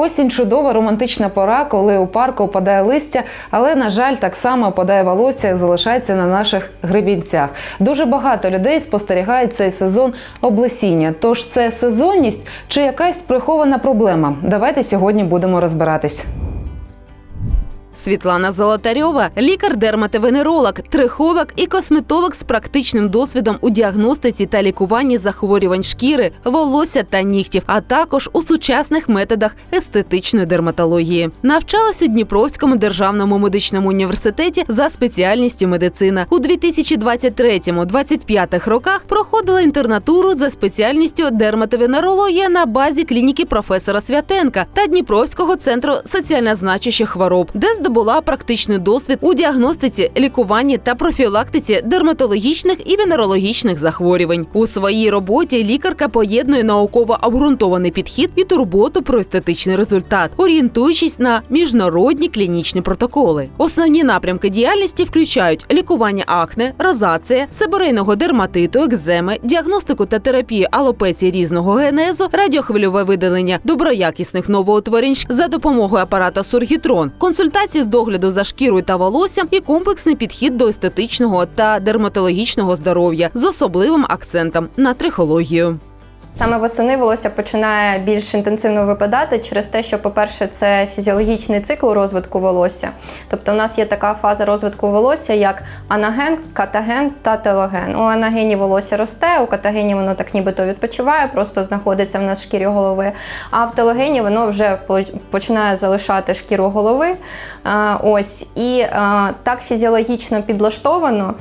Осінь чудова романтична пора, коли у парку опадає листя, але на жаль, так само опадає волосся, як залишається на наших гребінцях. Дуже багато людей спостерігають цей сезон облесіння. Тож це сезонність чи якась прихована проблема? Давайте сьогодні будемо розбиратись. Світлана Золотарьова, лікар-дерматовенеролог, трихолог і косметолог з практичним досвідом у діагностиці та лікуванні захворювань шкіри, волосся та нігтів, а також у сучасних методах естетичної дерматології. Навчалась у Дніпровському державному медичному університеті за спеціальністю медицина. У 2023-2025 роках проходила інтернатуру за спеціальністю дерматовенерологія на базі клініки професора Святенка та Дніпровського центру соціально значущих хвороб, де здобула практичний досвід у діагностиці, лікуванні та профілактиці дерматологічних і венерологічних захворювань. У своїй роботі лікарка поєднує науково обґрунтований підхід і турботу про естетичний результат, орієнтуючись на міжнародні клінічні протоколи. Основні напрямки діяльності включають лікування акне, розація, себорейного дерматиту, екземи, діагностику та терапію алопеції різного генезу, радіохвильове видалення доброякісних новоутворень за допомогою апарата Сургітрон, консультації з догляду за шкірою та волоссям і комплексний підхід до естетичного та дерматологічного здоров'я з особливим акцентом на трихологію. Саме восени волосся починає більш інтенсивно випадати через те, що, по-перше, це фізіологічний цикл розвитку волосся. Тобто, у нас є така фаза розвитку волосся, як анаген, катаген та телоген. У анагені волосся росте, у катагені воно так нібито відпочиває, просто знаходиться в нас в шкірі голови. А в телогені воно вже по- починає залишати шкіру голови. Ось і так фізіологічно підлаштовано,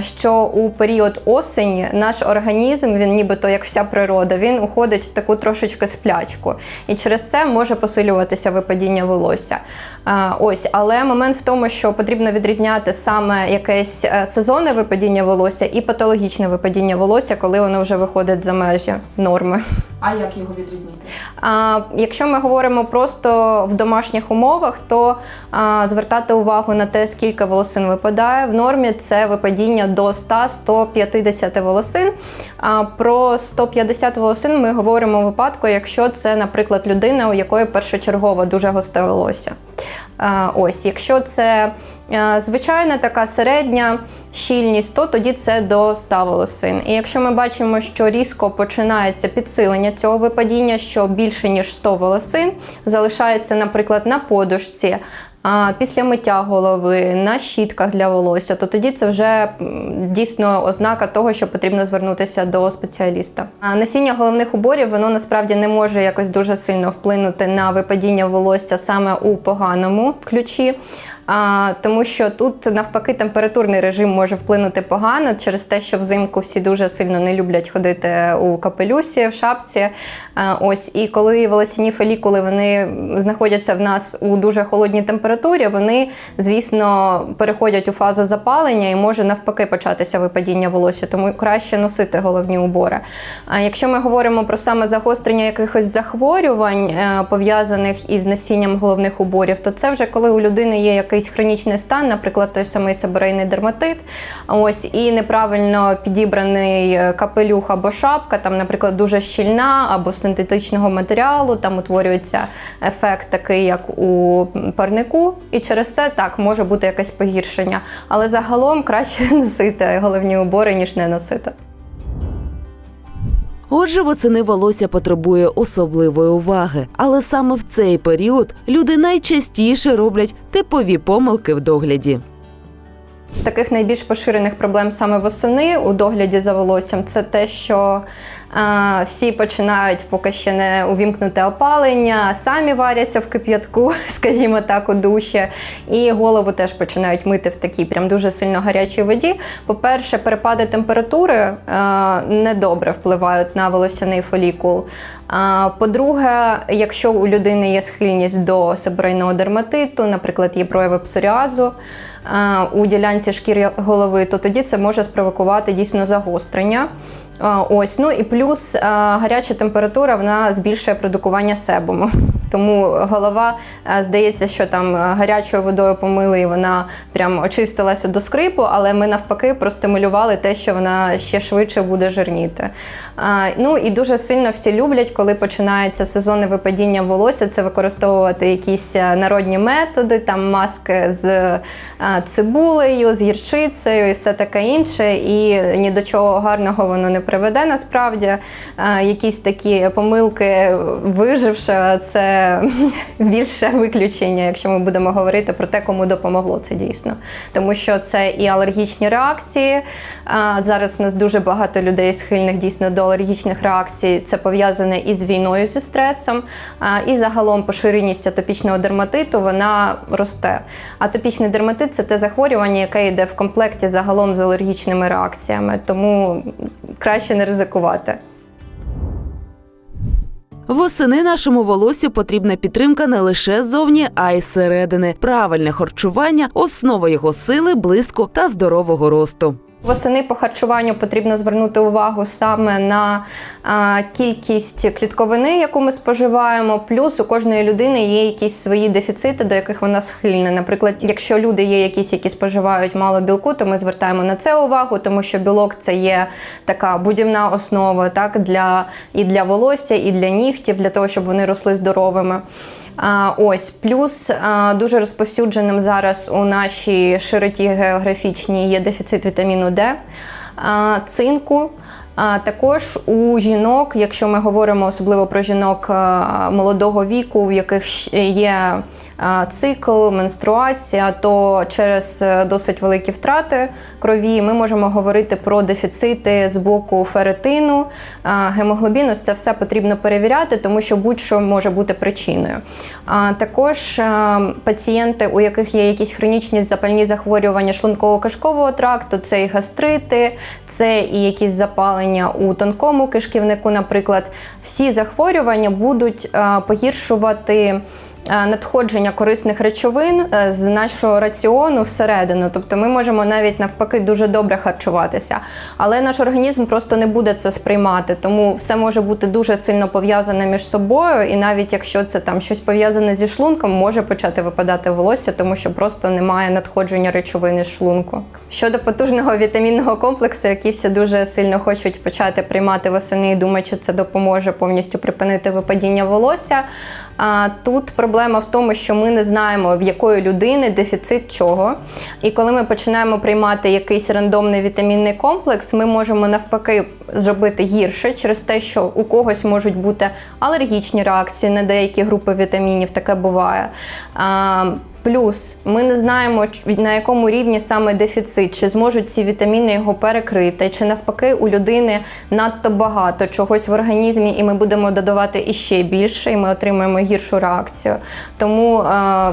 що у період осені наш організм, він нібито як вся природа, він уходить в таку трошечки сплячку. І через це може посилюватися випадіння волосся. Ось, але момент в тому, що потрібно відрізняти саме якесь е, сезонне випадіння волосся і патологічне випадіння волосся, коли воно вже виходить за межі норми. А як його відрізнити? А, якщо ми говоримо просто в домашніх умовах, то а, звертати увагу на те, скільки волосин випадає. В нормі це випадіння до 100-150 волосин. А про 150 волосин ми говоримо у випадку, якщо це, наприклад, людина, у якої першочергово дуже густе волосся. Ось, якщо це е, звичайна така середня щільність, то тоді це до 100 волосин. І якщо ми бачимо, що різко починається підсилення цього випадіння, що більше ніж 100 волосин залишається, наприклад, на подушці. Після миття голови на щітках для волосся, то тоді це вже дійсно ознака того, що потрібно звернутися до спеціаліста. А насіння головних уборів воно насправді не може якось дуже сильно вплинути на випадіння волосся саме у поганому ключі. Тому що тут навпаки температурний режим може вплинути погано через те, що взимку всі дуже сильно не люблять ходити у капелюсі, в шапці. Ось і коли волосяні фолікули вони знаходяться в нас у дуже холодній температурі, вони, звісно, переходять у фазу запалення і може навпаки початися випадіння волосся, тому краще носити головні убори. А якщо ми говоримо про саме загострення якихось захворювань, е, пов'язаних із носінням головних уборів, то це вже коли у людини є якийсь хронічний стан, наприклад, той самий себорейний дерматит, ось і неправильно підібраний е, капелюх або шапка, там, наприклад, дуже щільна або синтетичного матеріалу, там утворюється ефект такий, як у парнику, і через це так може бути якесь погіршення. Але загалом краще носити головні убори, ніж не носити. Отже, восени волосся потребує особливої уваги, але саме в цей період люди найчастіше роблять типові помилки в догляді. З таких найбільш поширених проблем саме восени у догляді за волоссям це те, що а, всі починають поки ще не увімкнути опалення, самі варяться в кип'ятку, скажімо так, у душі, і голову теж починають мити в такій прям дуже сильно гарячій воді. По-перше, перепади температури а, недобре впливають на волосяний фолікул. По-друге, якщо у людини є схильність до себорейного дерматиту, наприклад, є прояви псоріазу у ділянці шкіри голови, то тоді це може спровокувати дійсно загострення. Ось, ну і плюс гаряча температура вона збільшує продукування себуму. Тому голова е, здається, що там е, гарячою водою помили і вона прям очистилася до скрипу, але ми навпаки простимулювали те, що вона ще швидше буде жирніти. Ну і дуже сильно всі люблять, коли починається сезонне випадіння волосся, це використовувати якісь е, народні методи, там маски з е, цибулею, з гірчицею і все таке інше. І ні до чого гарного воно не приведе насправді. Е, Якісь такі помилки виживши, це більше виключення, якщо ми будемо говорити про те, кому допомогло це дійсно. Тому що це і алергічні реакції. Зараз у нас дуже багато людей схильних дійсно до алергічних реакцій. Це пов'язане із війною зі стресом, і загалом поширеність атопічного дерматиту вона росте. Атопічний дерматит це те захворювання, яке йде в комплекті загалом з алергічними реакціями, тому краще не ризикувати. Восени нашому волосю потрібна підтримка не лише ззовні, а й зсередини. Правильне харчування основа його сили, блиску та здорового росту. Восени по харчуванню потрібно звернути увагу саме на кількість клітковини, яку ми споживаємо. Плюс у кожної людини є якісь свої дефіцити, до яких вона схильна. Наприклад, якщо люди є якісь, які споживають мало білку, то ми звертаємо на це увагу, тому що білок це є така будівна основа так, для, і для волосся, і для нігтів, для того, щоб вони росли здоровими. Ось плюс дуже розповсюдженим зараз у нашій широті географічній є дефіцит вітаміну Д, цинку. А також у жінок, якщо ми говоримо особливо про жінок молодого віку, в яких є цикл, менструація, то через е, досить великі втрати крові ми можемо говорити про дефіцити з боку феретину, гемоглобіну. Це все потрібно перевіряти, тому що будь-що може бути причиною. А також пацієнти, у яких є якісь хронічні запальні захворювання шлунково-кишкового тракту, це і гастрити, це і якісь запалення у тонкому кишківнику, наприклад, всі захворювання будуть погіршувати. А, Надходження корисних речовин е, з нашого раціону всередину, тобто ми можемо навіть навпаки дуже добре харчуватися, але наш організм просто не буде це сприймати, тому все може бути дуже сильно пов'язане між собою, і навіть якщо це там щось пов'язане зі шлунком, може почати випадати волосся, тому що просто немає надходження речовини з шлунку. Щодо потужного вітамінного комплексу, який всі дуже сильно хочуть почати приймати восени і це допоможе повністю припинити випадіння волосся. А тут проблема в тому, що ми не знаємо, в якої людини дефіцит чого. І коли ми починаємо приймати якийсь рандомний вітамінний комплекс, ми можемо навпаки зробити гірше через те, що у когось можуть бути алергічні реакції на деякі групи вітамінів, таке буває. Плюс ми не знаємо, на якому рівні саме дефіцит, чи зможуть ці вітаміни його перекрити, чи навпаки у людини надто багато чогось в організмі, і ми будемо додавати іще більше, і ми отримаємо гіршу реакцію. Тому е,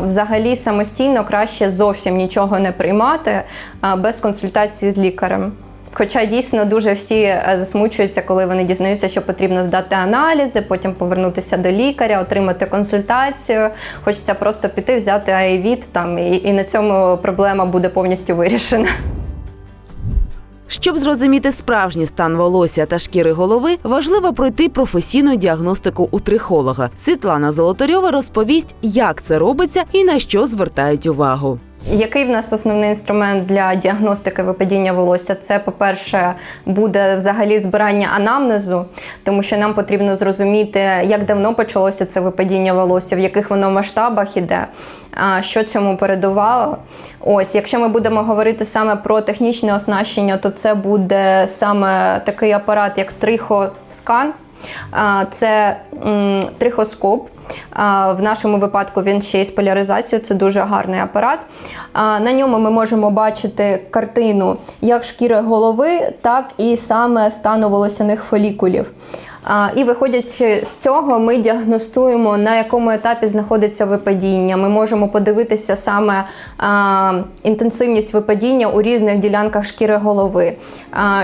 взагалі самостійно краще зовсім нічого не приймати е, без консультації з лікарем. Хоча дійсно дуже всі е, засмучуються, коли вони дізнаються, що потрібно здати аналізи, потім повернутися до лікаря, отримати консультацію. Хочеться просто піти, взяти аєвіт там, і, і на цьому проблема буде повністю вирішена. Щоб зрозуміти справжній стан волосся та шкіри голови, важливо пройти професійну діагностику у трихолога. Світлана Золотарьова розповість, як це робиться і на що звертають увагу. Який в нас основний інструмент для діагностики випадіння волосся? Це, по-перше, буде взагалі збирання анамнезу, тому що нам потрібно зрозуміти, як давно почалося це випадіння волосся, в яких воно масштабах іде, що цьому передувало. Ось, якщо ми будемо говорити саме про технічне оснащення, то це буде саме такий апарат, як трихоскан. Це трихоскоп. В нашому випадку він ще й з поляризацією, це дуже гарний апарат. На ньому ми можемо бачити картину як шкіри голови, так і саме стану волосяних фолікулів. І виходячи з цього, ми діагностуємо, на якому етапі знаходиться випадіння. Ми можемо подивитися саме інтенсивність випадіння у різних ділянках шкіри голови.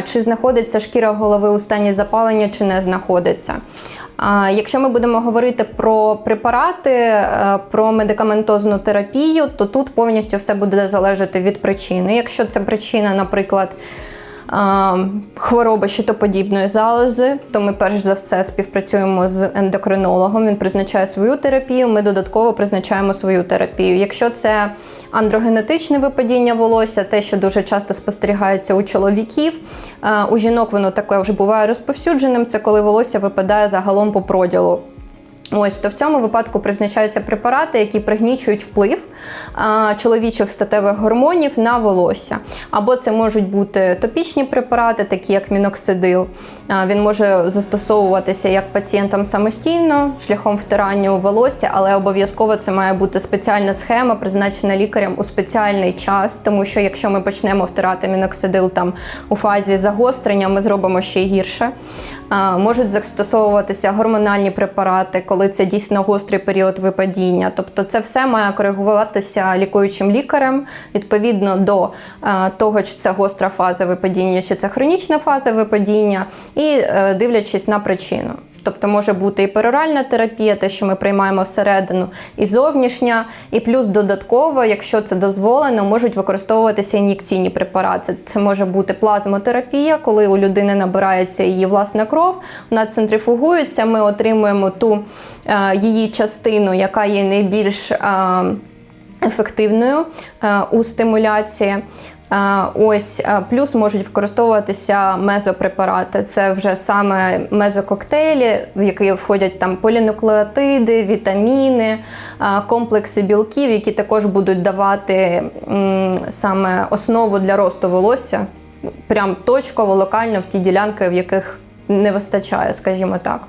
Чи знаходиться шкіра голови у стані запалення, чи не знаходиться. Якщо ми будемо говорити про препарати, е, про медикаментозну терапію, то тут повністю все буде залежати від причини. Якщо це причина, наприклад, хвороби щитоподібної залози, то ми перш за все співпрацюємо з ендокринологом. Він призначає свою терапію. Ми додатково призначаємо свою терапію. Якщо це андрогенетичне випадіння волосся, те, що дуже часто спостерігається у чоловіків, у жінок воно таке вже буває розповсюдженим. Це коли волосся випадає загалом по проділу. Ось то в цьому випадку призначаються препарати, які пригнічують вплив а, чоловічих статевих гормонів на волосся. Або це можуть бути топічні препарати, такі як міноксидил. А, він може застосовуватися як пацієнтам самостійно, шляхом втирання у волосся, але обов'язково це має бути спеціальна схема, призначена лікарем у спеціальний час, тому що якщо ми почнемо втирати міноксидил там у фазі загострення, ми зробимо ще гірше. Можуть застосовуватися гормональні препарати, коли це дійсно гострий період випадіння. Тобто, це все має коригуватися лікуючим лікарем відповідно до того, чи це гостра фаза випадіння, чи це хронічна фаза випадіння, і е, дивлячись на причину. Тобто може бути і пероральна терапія, те, що ми приймаємо всередину, і зовнішня, і плюс додатково, якщо це дозволено, можуть використовуватися ін'єкційні препарати. Це може бути плазмотерапія, коли у людини набирається її власна кров, вона центрифугується, ми отримуємо ту е, її частину, яка є найбільш е, ефективною е, у стимуляції. Е, Ось е, плюс можуть використовуватися мезопрепарати. Це вже саме мезококтейлі, в які входять там полінуклеотиди, вітаміни, е, комплекси білків, які також будуть давати саме основу для росту волосся, прям точково, локально в ті ділянки, в яких не вистачає, скажімо так.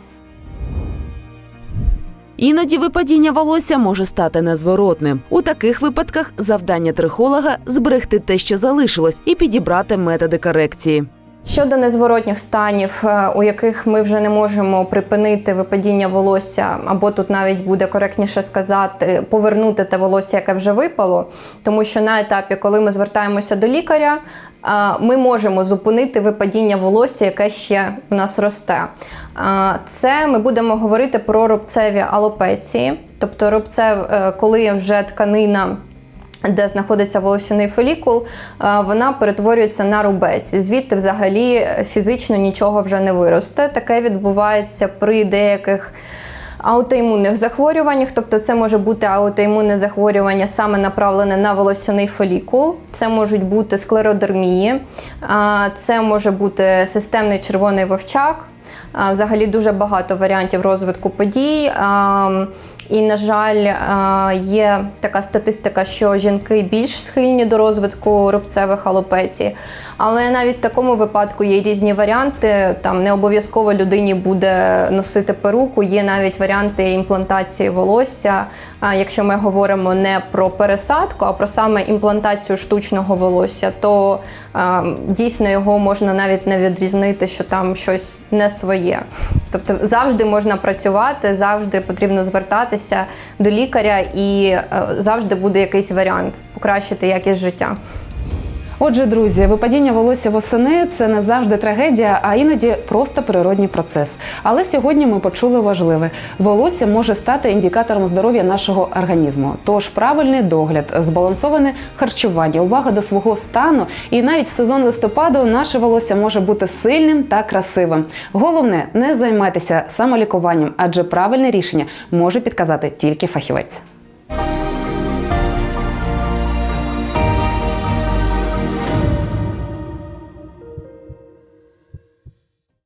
Іноді випадіння волосся може стати незворотним. У таких випадках завдання трихолога зберегти те, що залишилось, і підібрати методи корекції. Щодо незворотніх станів, е, у яких ми вже не можемо припинити випадіння волосся, або тут навіть буде коректніше сказати, повернути те волосся, яке вже випало, тому що на етапі, коли ми звертаємося до лікаря, е, ми можемо зупинити випадіння волосся, яке ще в нас росте. Це ми будемо говорити про рубцеві алопеції, тобто рубцев, е, коли вже тканина де знаходиться волосяний фолікул, е, вона перетворюється на рубець. Звідти взагалі фізично нічого вже не виросте. Таке відбувається при деяких аутоімунних захворюваннях, тобто це може бути аутоімунне захворювання саме направлене на волосяний фолікул, це можуть бути склеродермії, це може бути системний червоний вовчак. Взагалі дуже багато варіантів розвитку подій. І, на жаль, є така статистика, що жінки більш схильні до розвитку рубцевих алопецій. Але навіть в такому випадку є різні варіанти. Там не обов'язково людині буде носити перуку. Є навіть варіанти імплантації волосся. Якщо ми говоримо не про пересадку, а про саме імплантацію штучного волосся, то дійсно його можна навіть не відрізнити, що там щось не своє. Тобто завжди можна працювати, завжди потрібно звертатися до лікаря, і е, завжди буде якийсь варіант покращити якість життя. Отже, друзі, випадіння волосся восени це не завжди трагедія, а іноді просто природній процес. Але сьогодні ми почули важливе: волосся може стати індикатором здоров'я нашого організму. Тож правильний догляд, збалансоване харчування, увага до свого стану, і навіть в сезон листопаду наше волосся може бути сильним та красивим. Головне, не займайтеся самолікуванням, адже правильне рішення може підказати тільки фахівець.